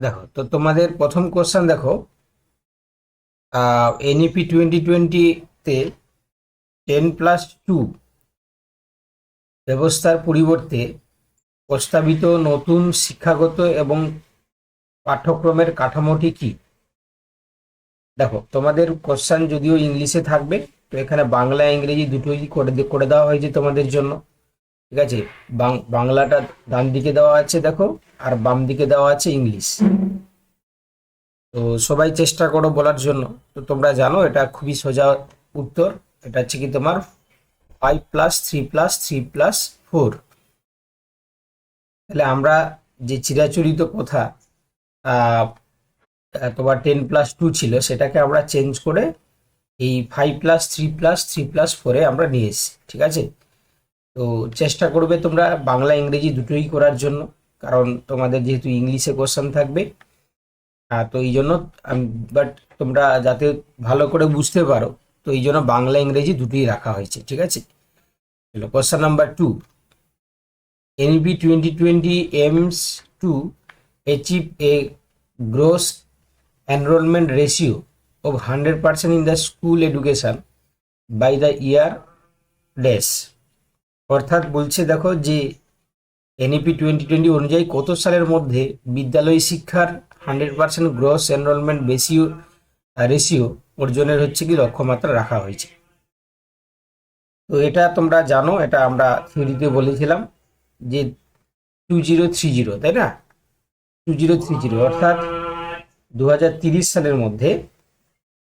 দেখো, তো তোমাদের প্রথম কোশ্চেন দেখো এনইপি টোয়েন্টি টোয়েন্টিতে টেন প্লাস টু ব্যবস্থার পরিবর্তে প্রস্তাবিত নতুন শিক্ষাগত এবং পাঠ্যক্রমের কাঠামোটি কি? দেখো, তোমাদের কোশ্চেন যদিও ইংলিশে থাকবে, তো এখানে বাংলা, ইংরেজি দুটোই করে করে দেওয়া হয়েছে তোমাদের জন্য। ঠিক আছে? বাংলাটা ডান দিকে দেওয়া আছে, দেখো। আর বাম দিকে দেওয়া আছে ইংলিশ। তো সবাই চেষ্টা করো বলার জন্য। তো তোমরা জানো, এটা খুবই সোজা উত্তর। এটা হচ্ছে কি তোমার five plus three plus three plus four তাহলে আমরা যে চিরাচরিত কথা তোমার টেন প্লাস টু ছিল, সেটাকে আমরা চেঞ্জ করে এই five plus three plus three plus ফোরে আমরা নিয়ে এসেছি, ঠিক আছে? তো চেষ্টা করবে তোমরা বাংলা ইংরেজি দুটোই করার জন্য। কারণ তোমাদের যেহেতু ইংলিশে কোশ্চেন থাকবে হ্যাঁ তো এই জন্য বাট তোমরা যাতে ভালো করে বুঝতে পারো, তো এই জন্য বাংলা, ইংরেজি দুটোই রাখা হয়েছে, ঠিক আছে? চলো question number two NEP twenty twenty aims to achieve a gross enrolment ratio of hundred percent in the school education by the year dash অর্থাৎ বলছে দেখো যে এনইপি টোয়েন্টি টোয়েন্টি অনুযায়ী কত সালের মধ্যে বিদ্যালয় শিক্ষার হান্ড্রেড পার্সেন্ট গ্রস এনরোলমেন্ট বেশিও রেশিও অর্জনের হচ্ছে কি লক্ষ্যমাত্রা রাখা হয়েছে। তো এটা তোমরা জানো, এটা আমরা থিওরিতে বলেছিলাম যে টু জিরো থ্রি জিরো তাই না? টু জিরো থ্রি জিরো অর্থাৎ দু সালের মধ্যে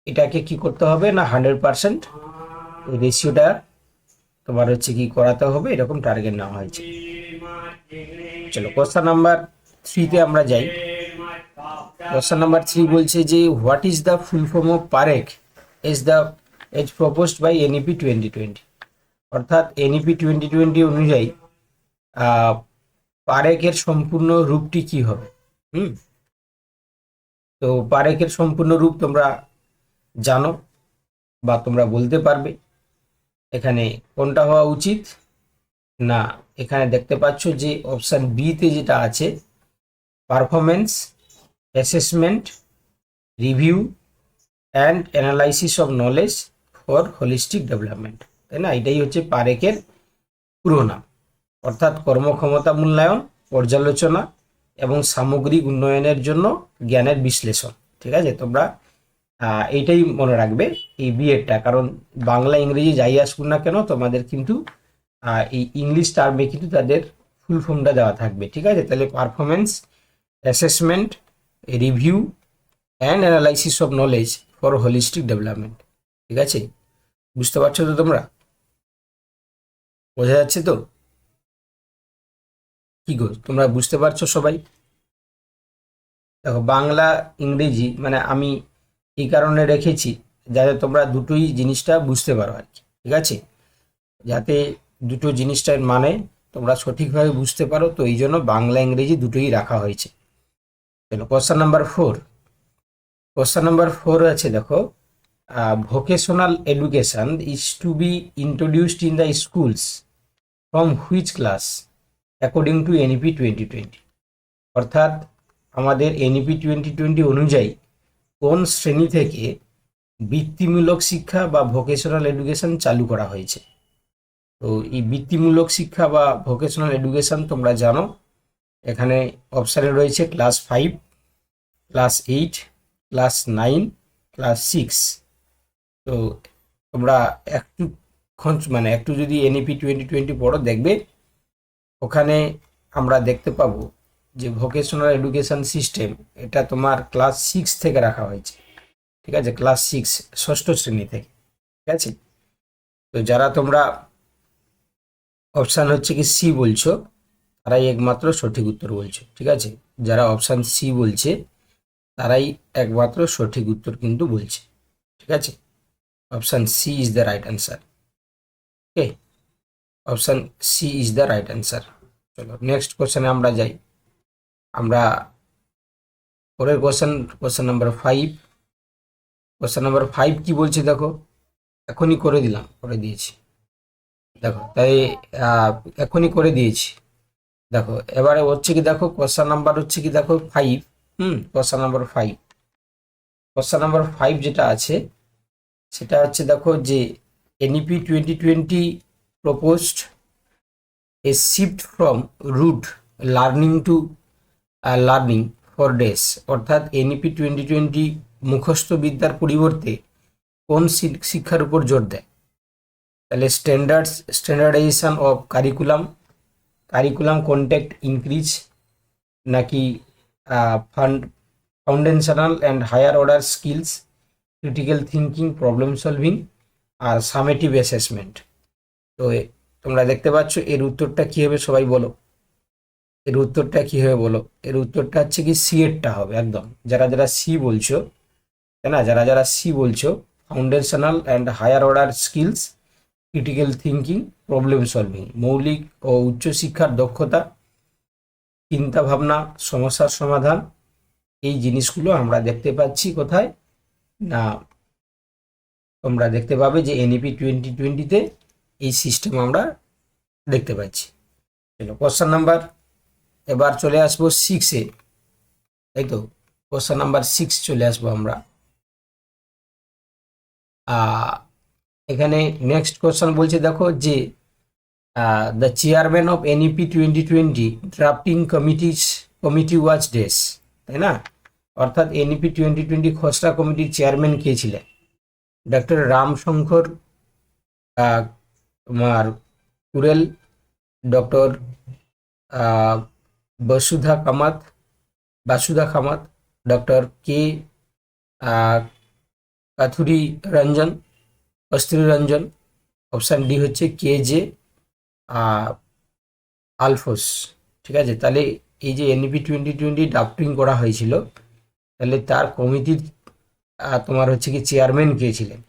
এটাকে কি করতে হবে না হান্ড্রেড পার্সেন্ট রেশিওটা তোমার হচ্ছে কি করাতে হবে, এরকম টার্গেট নেওয়া হয়েছে। চলো কোশ্চেন নাম্বার থ্রিতে আমরা যাই। কোশ্চেন নাম্বার থ্রি বলছে যে what is the full form of PARAKH is the as proposed by NEP twenty twenty অর্থাৎ এনইপি টোয়েন্টি টোয়েন্টি অনুযায়ী পারেকের সম্পূর্ণ রূপটি কি হবে? হুম? তো পারেকের সম্পূর্ণ রূপ তোমরা জানো বা তোমরা বলতে পারবে। এখানে কোনটা হওয়া উচিত? না, এখানে দেখতে পাচ্ছ যে অপশান বিতে যেটা আছে performance assessment review and analysis of knowledge for holistic development তাই না? এটাই হচ্ছে পারেকের পুরো নাম অর্থাৎ কর্মক্ষমতা মূল্যায়ন, পর্যালোচনা এবং সামগ্রিক উন্নয়নের জন্য জ্ঞানের বিশ্লেষণ। ঠিক আছে? তোমরা এইটাই মনে রাখবে এই বিএডটা কারণ বাংলা, ইংরেজি যাই আসুক না কেন, তোমাদের কিন্তু এই ইংলিশ টার্মে কিন্তু তাদের ফুল ফর্মটা দেওয়া থাকবে, ঠিক আছে? তাহলে performance assessment review and analysis of knowledge for holistic development ঠিক আছে? বুঝতে পারছ তো তোমরা? বোঝা যাচ্ছে তো? কি গো, তোমরা বুঝতে পারছ সবাই? দেখো, বাংলা, ইংরেজি মানে আমি এই কারণে রেখেছি যাতে তোমরা দুটোই জিনিসটা বুঝতে পারো আর কি। ঠিক আছে? যাতে দুটো জিনিসটার মানে তোমরা সঠিকভাবে বুঝতে পারো, তো এই জন্য বাংলা, ইংরেজি দুটোই রাখা হয়েছে। চলো question number four question number four আছে, দেখো। Vocational education is to be introduced in the schools from which class according to NEP twenty twenty অর্থাৎ আমাদের এনইপি টোয়েন্টি টোয়েন্টি অনুযায়ী কোন শ্রেণি থেকে বৃত্তিমূলক শিক্ষা বা ভোকেশনাল এডুকেশন চালু করা হয়েছে? তো এই বৃত্তিমূলক শিক্ষা বা ভোকেশনাল এডুকেশন তোমরা জানো, এখানে অপশানে রয়েছে class five class eight class nine class six তো তোমরা একটু মানে একটু যদি এনইপি টোয়েন্টি টোয়েন্টি পড়ো, দেখবে ওখানে আমরা দেখতে পাবো যে ভোকেশনাল এডুকেশন সিস্টেম এটা তোমার ক্লাস সিক্স থেকে রাখা হয়েছে। ঠিক আছে? ক্লাস সিক্স ষষ্ঠ শ্রেণি থেকে। ঠিক আছে? তো যারা তোমরা অপশান হচ্ছে কি সি বলছো, তারাই একমাত্র সঠিক উত্তর বলছো। ঠিক আছে? যারা অপশান সি বলছে, তারাই একমাত্র সঠিক উত্তর কিন্তু বলছে। ঠিক আছে? Option C is the right answer okay option C is the right answer চলো নেক্সট কোশ্চেনে আমরা যাই। আমরা পরের question question number five question number five কি বলছে দেখো? এখনই করে দিলাম, করে দিয়েছি। দেখো, তাই এখনই করে দিয়েছি। দেখো, এবারে হচ্ছে কি দেখো কোশ্চেন নাম্বার হচ্ছে কি দেখো five hmm question number five question number five যেটা আছে, সেটা হচ্ছে দেখো যে NEP twenty twenty proposed a shift from rote learning to learning for dash অর্থাৎ এনইপি টোয়েন্টি টোয়েন্টি মুখস্থ বিদ্যার পরিবর্তে কোন শিক্ষার উপর জোর দেয়? তাহলে standards standardisation of curriculum curriculum contact increase নাকি fund foundational and higher order skills critical thinking problem solving R summative assessment তো তোমরা দেখতে পাচ্ছ এর উত্তরটা কী হবে সবাই বলো? এর উত্তরটা কী হবে বলো? এর উত্তরটা হচ্ছে কি সি এরটা হবে, একদম। যারা যারা সি বলছো, তাই না? যারা যারা সি বলছো foundational and higher order skills critical thinking problem solving মৌলিক ও উচ্চশিক্ষার দক্ষতা, চিন্তা ভাবনা, সমস্যার সমাধান, এই জিনিসগুলো আমরা দেখতে পাচ্ছি কোথায়? না, তোমরা দেখতে পাবে যে এনইপি টোয়েন্টি টোয়েন্টিতে এই সিস্টেম আমরা দেখতে পাচ্ছি। কোশ্চেন নাম্বার এবার চলে আসব সিক্সে তাই তো? কোশ্চেন নাম্বার সিক্স চলে আসব আমরা। এখানে নেক্সট কোশ্চেন বলছে, দেখো যে the chairman of NEP twenty twenty drafting committees committee was dash তাই না? অর্থাৎ এনইপি টোয়েন্টি টোয়েন্টি খসড়া কমিটির চেয়ারম্যান কে ছিলেন? ডক্টর রামশঙ্কর তোমার Kureel doctor Vasudha Kamat, Vasudha Kamat, doctor K Kathuri Rangan Kasturi Rangan, option D হচ্ছে কে জে আলফোস। ঠিক আছে? তাহলে এই যে এনপি টোয়েন্টি টোয়েন্টি ড্রাফটিং করা হয়েছিল, তাহলে তার কমিটির তোমার হচ্ছে কি চেয়ারম্যান কে ছিলেন?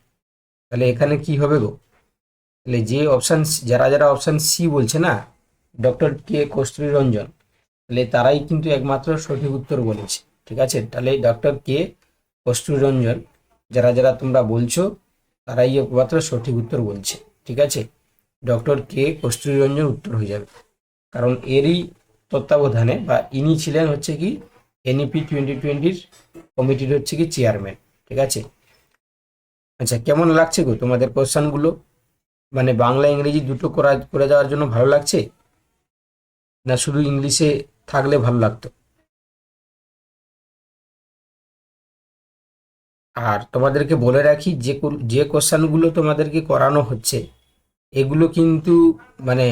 তাহলে এখানে কি হবে গো? তাহলে যে অপশান, যারা যারা অপশান সি বলছে না, ডক্টর কে কস্তুরী রঞ্জন তাহলে তারাই কিন্তু একমাত্র সঠিক উত্তর বলেছে। ঠিক আছে? তাহলে ডক্টর কে কস্তুরী রঞ্জন যারা যারা তোমরা বলছো, তারাই একমাত্র সঠিক উত্তর বলছে। ঠিক আছে? ডক্টর কে কস্তুরী রঞ্জন উত্তর হয়ে যাবে। কারণ এরই তত্ত্বাবধানে বা ইনি ছিলেন হচ্ছে কি এনইপি টোয়েন্টি টোয়েন্টির কমিটির হচ্ছে কি চেয়ারম্যান ঠিক আছে? আচ্ছা কেমন লাগছে গো তোমাদের কোশ্চানগুলো মানে বাংলা, ইংরেজি দুটো করা, করে যাওয়ার জন্য ভালো লাগছে? না শুধু ইংলিশে থাকলে ভালো লাগতো। আর তোমাদেরকে বলে রাখি, যে যে কোশ্চানগুলো তোমাদেরকে করানো হচ্ছে, এগুলো কিন্তু মানে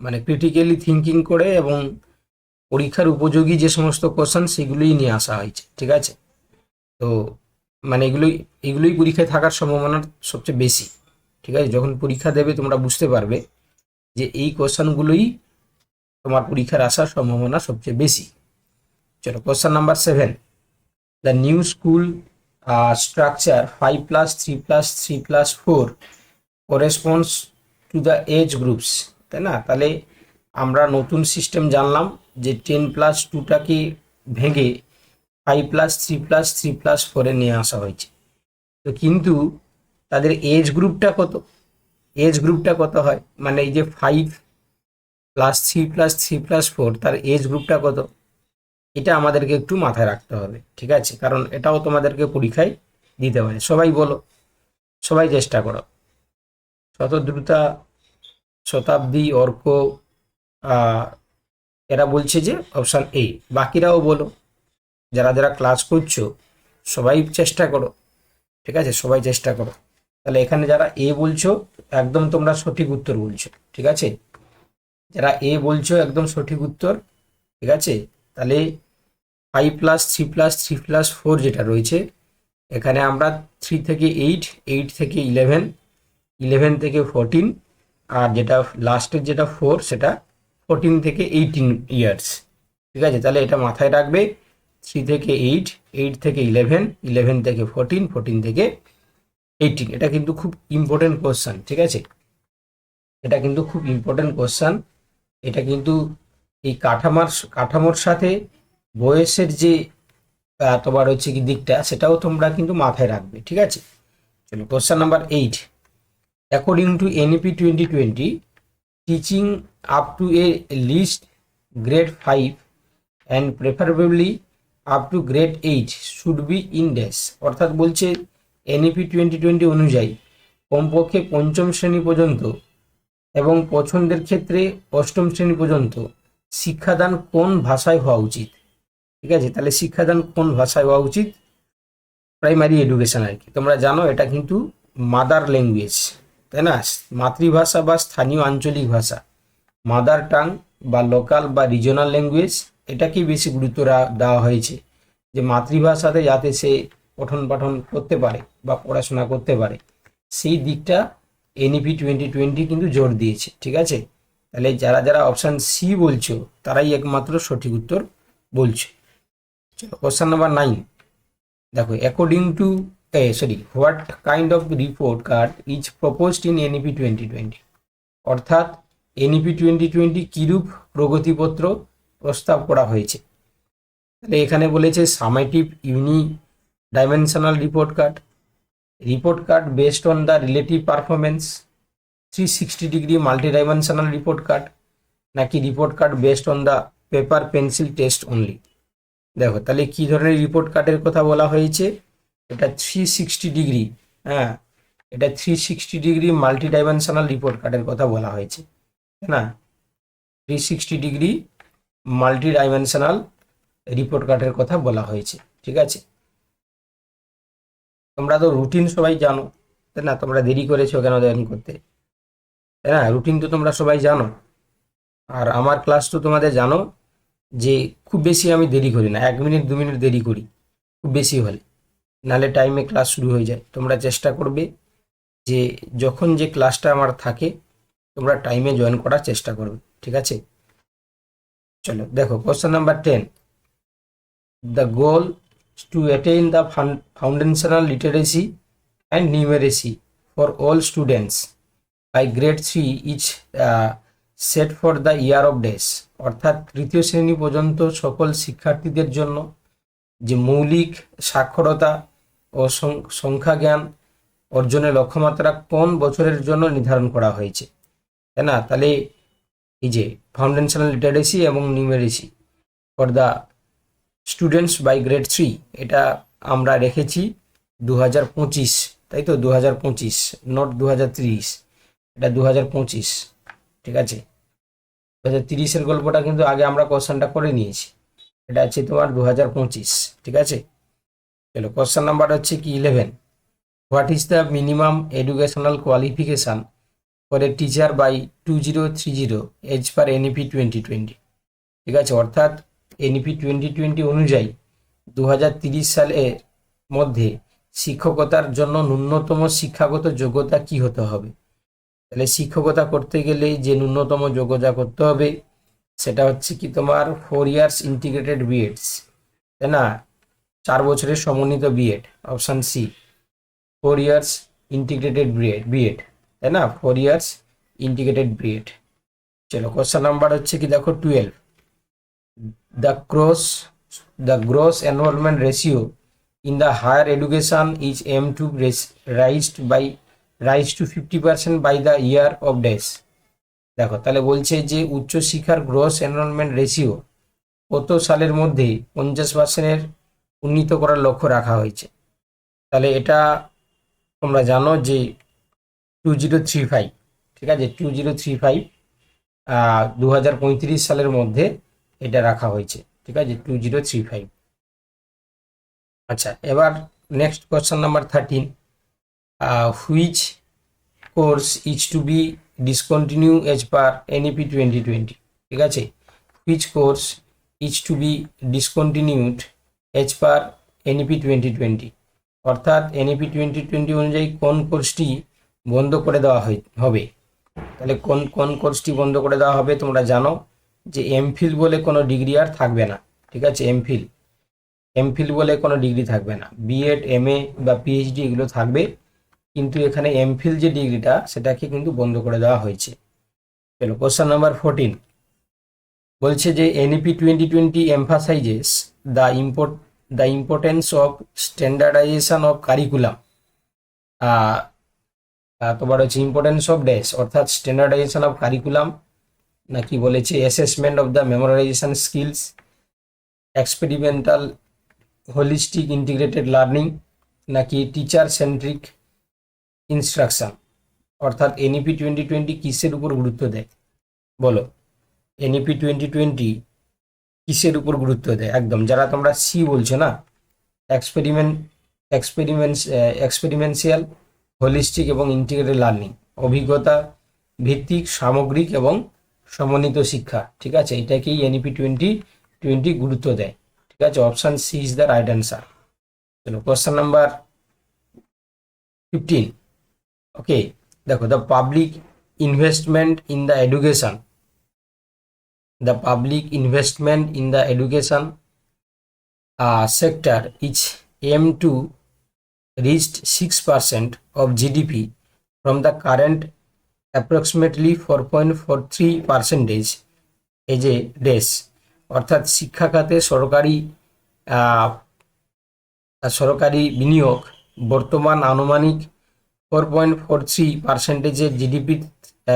মানে ক্রিটিক্যালি থিঙ্কিং করে এবং পরীক্ষার উপযোগী যে সমস্ত কোশ্চেন, সেগুলোই নিয়ে আসা হয়েছে, ঠিক আছে? তো মানে এগুলোই এগুলোই পরীক্ষায় থাকার সম্ভাবনা সবচেয়ে বেশি, ঠিক আছে? যখন পরীক্ষা দেবে তোমরা বুঝতে পারবে যে এই কোশ্চেনগুলোই তোমার পরীক্ষার আসার সম্ভাবনা সবচেয়ে বেশি। চলো question number seven the new school structure five plus three plus three plus four corresponds to the age groups তাই না? তাহলে আমরা নতুন সিস্টেম জানলাম যে টেন প্লাস টুটাকে ভেঙে five plus three plus three plus ফোরে নিয়ে আসা হয়েছে। তো কিন্তু তাদের এজ গ্রুপটা কত? এজ গ্রুপটা কত হয়? মানে এই যে five plus three plus three plus four তার এজ গ্রুপটা কত? এটা আমাদেরকে একটু মাথায় রাখতে হবে, ঠিক আছে? কারণ এটাও তোমাদেরকে পরীক্ষায় দিতে পারে সবাই বলো, সবাই চেষ্টা করো। শতদ্রুতা, শতাব্দী, অর্ক এরা বলছে যে অপশান এ বাকিরাও বলো, যারা যারা ক্লাস করছ, সবাই চেষ্টা করো, ঠিক আছে? সবাই চেষ্টা করো। তাহলে এখানে যারা এ বলছো, একদম তোমরা সঠিক উত্তর বলছো, ঠিক আছে? যারা এ বলছো একদম সঠিক উত্তর, ঠিক আছে? তাহলে five plus three plus three plus four যেটা রয়েছে, এখানে আমরা থ্রি থেকে এইট এইট থেকে ইলেভেন ইলেভেন থেকে ফোরটিন আর যেটা লাস্টের যেটা ফোর সেটা ফোরটিন থেকে এইটিন ইয়ার্স ঠিক আছে? তাহলে এটা মাথায় রাখবে থ্রি থেকে এইট এইট থেকে ইলেভেন ইলেভেন থেকে ফোরটিন ফোরটিন থেকে এইটিন এটা কিন্তু খুব ইম্পর্টেন্ট কোশ্চান ঠিক আছে? এটা কিন্তু খুব ইম্পর্টেন্ট কোশ্চান এটা কিন্তু এই কাঠামার, কাঠামোর সাথে বয়সের যে তোমার হচ্ছে কি দিকটা, সেটাও তোমরা কিন্তু মাথায় রাখবে, ঠিক আছে? চলো question number eight according to NEP twenty twenty teaching up to a least grade five and preferably up to grade eight should be in dash অর্থাৎ বলছে এনইপি টোয়েন্টি টোয়েন্টি অনুযায়ী কমপক্ষে পঞ্চম শ্রেণি পর্যন্ত এবং পছন্দের ক্ষেত্রে অষ্টম শ্রেণি পর্যন্ত শিক্ষাদান কোন ভাষায় হওয়া উচিত? ঠিক আছে, তাহলে শিক্ষাদান কোন ভাষায় হওয়া উচিত? প্রাইমারি এডুকেশন আর কি। তোমরা জানো এটা কিন্তু মাদার ল্যাঙ্গুয়েজ তাই না? মাতৃভাষা বা স্থানীয় আঞ্চলিক ভাষা। মাদার টাং বা লোকাল বা রিজনাল ল্যাঙ্গুয়েজ এটাকেই বেশি গুরুত্ব দেওয়া হয়েছে? যে মাতৃভাষাতে যাতে সে পঠন পাঠন করতে পারে বা পড়াশোনা করতে পারে। সেই দিকটা এনইপি টোয়েন্টি টোয়েন্টি কিন্তু জোর দিয়েছে, ঠিক আছে? তাহলে যারা যারা অপশান সি বলছো, তারাই একমাত্র সঠিক উত্তর বলছো। চলো কোশ্চেন নাম্বার নাইন দেখো according to a sorry what kind of report card is proposed in NEP twenty twenty অর্থাৎ এনইপি টোয়েন্টি টোয়েন্টি কিরূপ প্রগতিপত্র প্রস্তাব করা হয়েছে? তাহলে এখানে বলেছে summative unidimensional report card report card based on the relative performance three sixty degree multidimensional report card নাকি report card based on the paper pencil test only দেখো, তাহলে কি ধরনের রিপোর্ট কার্ডের কথা বলা হয়েছে? এটা থ্রি সিক্সটি ডিগ্রি হ্যাঁ এটা three sixty degree multidimensional report কার্ডের কথা বলা হয়েছে না? Three sixty degree multidimensional report কার্ডের কথা বলা হয়েছে, ঠিক আছে? তোমরা তো রুটিন সবাই জানো, তাই না? তোমরা দেরি করেছ কেন জয়েন করতে? তাই না? রুটিন তো তোমরা সবাই জানো। আর আমার ক্লাস তো তোমাদের জানো যে খুব বেশি আমি দেরি করি না, এক মিনিট দু মিনিট দেরি করি, খুব বেশি হলে। নালে টাইমে ক্লাস শুরু হয়ে যায়। তোমরা চেষ্টা করবে যে যখন যে ক্লাসটা আমার থাকে, তোমরা টাইমে জয়েন করার চেষ্টা করবে। ঠিক আছে? চলো, দেখো question number ten the goal to attain the foundational literacy and numeracy for all students by grade three each set for the year of dash অর্থাৎ তৃতীয় শ্রেণি পর্যন্ত সকল শিক্ষার্থীদের জন্য যে মৌলিক সাক্ষরতা ও সংখ্যা জ্ঞান অর্জনের লক্ষ্যমাত্রা কোন বছরের জন্য নির্ধারণ করা হয়েছে? তাই না? তাহলে এই যে ফাউন্ডেশনাল লিটারেসি এবং numeracy for the students by grade three এটা আমরা রেখেছি দু হাজার পঁচিশ, তাই তো? দু হাজার পঁচিশ নট দু হাজার তিরিশ, এটা দু হাজার পঁচিশ, ঠিক আছে? দু হাজার তিরিশের গল্পটা কিন্তু আগে আমরা কোশ্চেনটা করে নিয়েছি, এটা আছে তোমার দু হাজার পঁচিশ, ঠিক আছে? চলো কোশ্চেন নাম্বার হচ্ছে কি? Eleven what is the minimum educational qualification for a teacher by two zero three zero as per NEP twenty twenty ঠিক আছে? অর্থাৎ এনইপি টোয়েন্টি টোয়েন্টি অনুযায়ী দু সালের মধ্যে শিক্ষকতার জন্য ন্যূনতম শিক্ষাগত যোগ্যতা কি হতে হবে? তাহলে শিক্ষকতা করতে গেলে যে ন্যূনতম যোগ্যতা করতে হবে, সেটা হচ্ছে কি তোমার ফোর ইয়ার্স ইন্টিগ্রেটেড বিএডস তাই না? চার বছরের সমন্বিত BEd option C four years integrated BEd BEd তাই না? ফোর ইয়ার্স ইন্টিগ্রেটেড বিএড চলো কোশ্চেন নাম্বার হচ্ছে কি দেখো twelve cross the gross enrolment ratio in the higher education is aim to raised by rise to fifty percent by the year of dash দেখো, তাহলে বলছে যে উচ্চশিক্ষার গ্রস এনরোলমেন্ট রেশিও কত সালের মধ্যে পঞ্চাশ পার্সেন্টের উন্নীত করার লক্ষ্য রাখা হয়েছে? তাহলে এটা তোমরা জানো যে টু জিরো থ্রি ফাইভ ঠিক আছে? টু জিরো থ্রি ফাইভ দু হাজার পঁয়ত্রিশ সালের মধ্যে এটা রাখা হয়েছে। ঠিক আছে? টু জিরো থ্রি ফাইভ আচ্ছা এবার next question number thirteen which course is to be discontinue as per NEP twenty twenty ঠিক আছে? Which course is to be discontinued as per NEP twenty twenty অর্থাৎ এনইপি টোয়েন্টি টোয়েন্টি অনুযায়ী কোন কোর্সটি বন্ধ করে দেওয়া হবে? তাহলে কোন কোন কোর্সটি বন্ধ করে দেওয়া হবে তোমরা জানো। যে এমফিল বলে কোনো ডিগ্রি আর থাকবে না, ঠিক আছে? এমফিল এমফিল বলে কোনো ডিগ্রি থাকবে না। বিএড এম এ বা পিএইচডি এগুলো থাকবে, কিন্তু এখানে এমফিল যে ডিগ্রিটা সেটাকে কিন্তু বন্ধ করে দেওয়া হয়েছে। চলো কোশ্চেন নাম্বার ফোরটিন বলছে যে NEP twenty twenty emphasises the import the importance of standardisation of curriculum তোমার হচ্ছে ইম্পর্টেন্স অফ ড্যাশ অর্থাৎ স্ট্যান্ডার্ডাইজেশন অফ কারিকুলাম নাকি বলেছে? Assessment of the memorisation skills experimental holistic integrated learning নাকি টিচার সেন্ট্রিক ইনস্ট্রাকশন অর্থাৎ NEP twenty twenty কিসের উপর গুরুত্ব দেয়? বলো। এনইপি টোয়েন্টি টোয়েন্টি কিসের উপর গুরুত্ব দেয়? একদম। যারা তোমরা সি বলছো না এক্সপেরিমেন্ট এক্সপেরিমেন্ট এক্সপেরিমেন্সিয়াল হোলিস্টিক এবং ইন্টিগ্রেটেড লার্নিং অভিজ্ঞতা ভিত্তিক, সামগ্রিক এবং সমন্বিত শিক্ষা ঠিক আছে? এটাকেই E এনইপি টোয়েন্টি টোয়েন্টি গুরুত্ব দেয় ঠিক আছে? Option C is the right answer চলো কোশ্চেন নাম্বার ফিফটিন ওকে দেখো the public investment in the education the public investment in the education uh, sector is aimed to reach 6% of GDP from the current approximately 4.43 percentage as a days অর্থাৎ শিক্ষা খাতে সরকারি সরকারি বিনিয়োগ বর্তমান আনুমানিক four point four three পার্সেন্টেজের GDP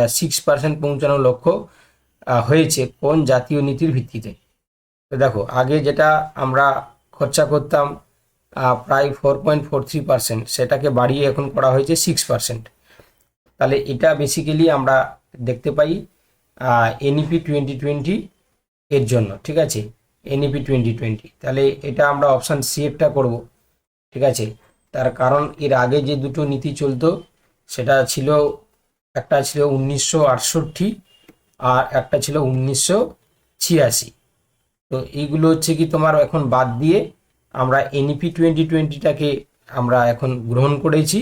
six percent পৌঁছানোর লক্ষ্য হয়েছে কোন জাতীয় নীতির ভিত্তিতে। তো দেখো, আগে যেটা আমরা খরচা করতাম প্রায় four point four three percent সেটাকে বাড়িয়ে এখন করা হয়েছে সিক্স পার্সেন্ট তাহলে এটা বেসিক্যালি আমরা দেখতে পাই এনইপি টোয়েন্টি টোয়েন্টি এর জন্য, ঠিক আছে? এনইপি টোয়েন্টি টোয়েন্টি তাহলে এটা আমরা অপশান সি একটা করব, ঠিক আছে? তার কারণ এর আগে যে দুটো নীতি চলতো, সেটা ছিল, একটা ছিল উনিশশো আটষট্টি আর একটা ছিল উনিশশো ছিয়াশি। তো এইগুলো হচ্ছে কি তোমার এখন বাদ দিয়ে আমরা এনইপি টোয়েন্টি টোয়েন্টিটাকে আমরা এখন গ্রহণ করেছি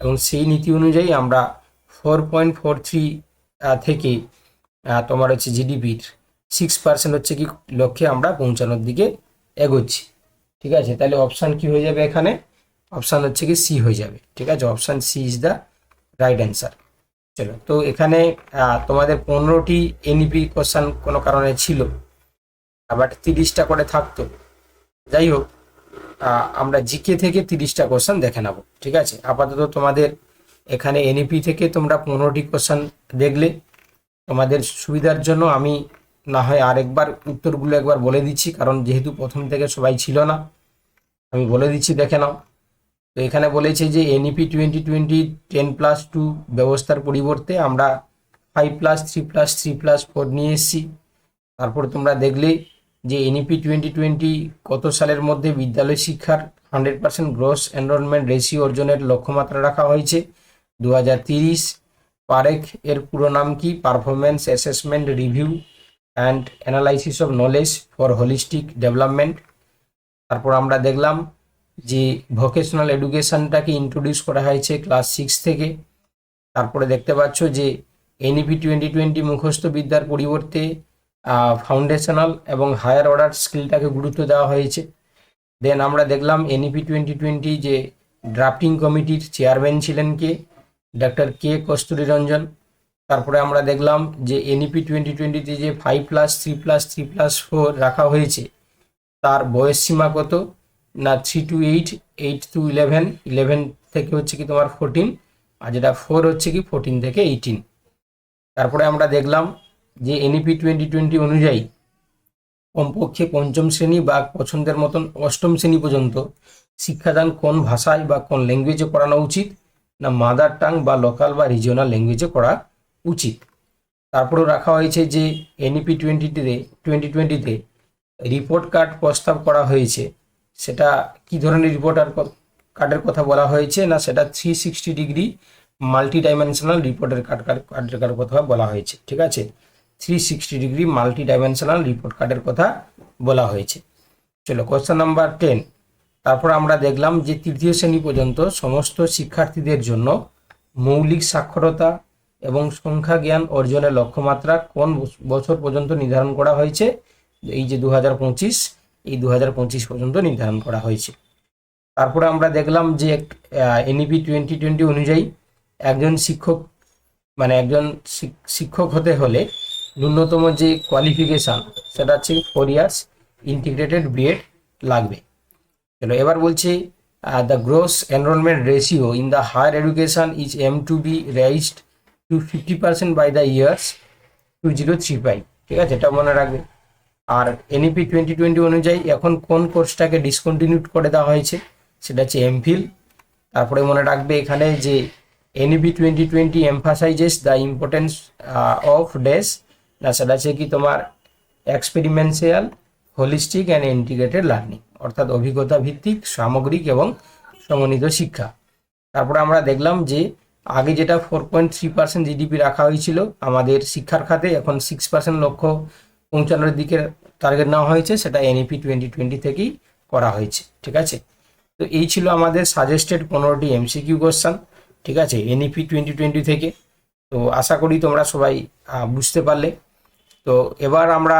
এবং সেই নীতি অনুযায়ী আমরা ফোর পয়েন্ট ফোর থ্রি থেকে তোমার হচ্ছে জিডিপির সিক্স পার্সেন্ট হচ্ছে কি লক্ষ্যে আমরা পৌঁছানোর দিকে এগোচ্ছি। ঠিক আছে? তাহলে অপশান কি হয়ে যাবে এখানে? অপশান হচ্ছে কি সি হয়ে যাবে। ঠিক আছে? Option C is the right answer চলো, তো এখানে তোমাদের পনেরোটি এনইপি কোশ্চান কোনো কারণে ছিল, আবার তিরিশটা করে থাকতো। যাই হোক আমরা জিকে থেকে তিরিশটা কোশ্চান দেখে নেব। ঠিক আছে? আপাতত তোমাদের এখানে এনইপি থেকে তোমরা পনেরোটি কোশ্চান দেখলে। তোমাদের সুবিধার জন্য আমি না হয় আরেকবার উত্তরগুলো একবার বলে দিচ্ছি, কারণ যেহেতু প্রথম থেকে সবাই ছিল না, আমি বলে দিচ্ছি, দেখে নাও। তো এখানে বলেছে যে NEP twenty twenty ten plus two ব্যবস্থার পরিবর্তে আমরা five plus three plus three plus four নিয়ে এসেছি। তারপর তোমরা দেখলে যে এনইপি টোয়েন্টি টোয়েন্টি কত সালের মধ্যে বিদ্যালয় শিক্ষার hundred percent gross enrolment ratio অর্জনের লক্ষ্যমাত্রা রাখা হয়েছে। দু হাজার তিরিশ পারেখ এর পুরো নাম কি? Performance assessment review and analysis of knowledge for holistic development তারপর আমরা দেখলাম যে ভোকেশনাল এডুকেশনটাকে ইন্ট্রোডিউস করা হয়েছে ক্লাস সিক্স থেকে। তারপরে দেখতে পাচ্ছ যে এনইপি টোয়েন্টি টোয়েন্টি মুখস্থ বিদ্যার পরিবর্তে ফাউন্ডেশনাল এবং হায়ার অর্ডার স্কিলটাকে গুরুত্ব দেওয়া হয়েছে। দেন আমরা দেখলাম এনইপি টোয়েন্টি টোয়েন্টি যে ড্রাফটিং কমিটির চেয়ারম্যান ছিলেন কে। ডক্টর কে কস্তুরী রঞ্জন তারপরে আমরা দেখলাম যে এনইপি টোয়েন্টি টোয়েন্টিতে যে five plus three plus three plus four রাখা হয়েছে, তার বয়স সীমা কত? না three two eight eight two eleven eleven থেকে হচ্ছে কি তোমার ফোরটিন আর যেটা ফোর হচ্ছে কি ফোরটিন থেকে এইটিন তারপরে আমরা দেখলাম যে এনইপি টোয়েন্টি টোয়েন্টি অনুযায়ী কমপক্ষে পঞ্চম শ্রেণি বা পছন্দের মতন অষ্টম শ্রেণি পর্যন্ত শিক্ষাদান কোন ভাষায় বা কোন ল্যাঙ্গুয়েজে করানো উচিত? না মাদার টাং বা লোকাল বা রিজিওনাল ল্যাঙ্গুয়েজে করা উচিত। তারপরেও রাখা হয়েছে যে এনইপি টোয়েন্টিতে টোয়েন্টি টোয়েন্টিতে রিপোর্ট কার্ড প্রস্তাব করা হয়েছে। সেটা কি ধরনের রিপোর্ট আর কার্ডের কথা বলা হয়েছে না সেটা three sixty degree multi dimensional রিপোর্টের কার্ড কার্ডের কার্ডের কথা বলা হয়েছে, ঠিক আছে? Three sixty degree multidimensional report কার্ডের কথা বলা হয়েছে। চলো কোশ্চেন নাম্বার টেন তারপর আমরা দেখলাম যে তৃতীয় শ্রেণি পর্যন্ত সমস্ত শিক্ষার্থীদের জন্য মৌলিক সাক্ষরতা এবং সংখ্যা জ্ঞান অর্জনের লক্ষ্যমাত্রা কোন বছর পর্যন্ত নির্ধারণ করা হয়েছে? এই যে দু হাজার পঁচিশ, এই দু হাজার পঁচিশ পর্যন্ত নির্ধারণ করা হয়েছে। তারপরে আমরা দেখলাম যে এনইপি টোয়েন্টি টোয়েন্টি অনুযায়ী একজন শিক্ষক মানে একজন শিক্ষক হতে হলে ন্যূনতম যে কোয়ালিফিকেশান সেটা হচ্ছে ফোর ইয়ার্স ইন্টিগ্রেটেড বিএড লাগবে। চলো এবার বলছি the gross enrolment ratio in the higher education is aim to be raised to fifty percent by the years two zero three five ঠিক আছে? এটা মনে রাখবে। আর এনইপি টোয়েন্টি টোয়েন্টি অনুযায়ী এখন কোন কোর্সটাকে ডিসকন্টিনিউ করে দেওয়া হয়েছে, সেটা হচ্ছে এমফিল তারপরে মনে রাখবে এখানে যে NEP twenty twenty emphasises the importance of dash না, সেটা হচ্ছে কি তোমার experiential holistic and integrated learning অর্থাৎ অভিজ্ঞতা ভিত্তিক, সামগ্রিক এবং সমন্বিত শিক্ষা। তারপরে আমরা দেখলাম যে আগে যেটা four point three percent GDP রাখা হয়েছিল, আমাদের শিক্ষার খাতে এখন সিক্স পার্সেন্ট লক্ষ্য পৌঁছানোর দিকে টার্গেট নেওয়া হয়েছে, সেটা এনইপি টোয়েন্টি টোয়েন্টি থেকেই করা হয়েছে, ঠিক আছে? তো এই ছিল আমাদের সাজেস্টেড পনেরোটি এমসিকিউ কোশ্চান ঠিক আছে? এনইপি টোয়েন্টি টোয়েন্টি থেকে। তো আশা করি তোমরা সবাই বুঝতে পারলে। তো এবার আমরা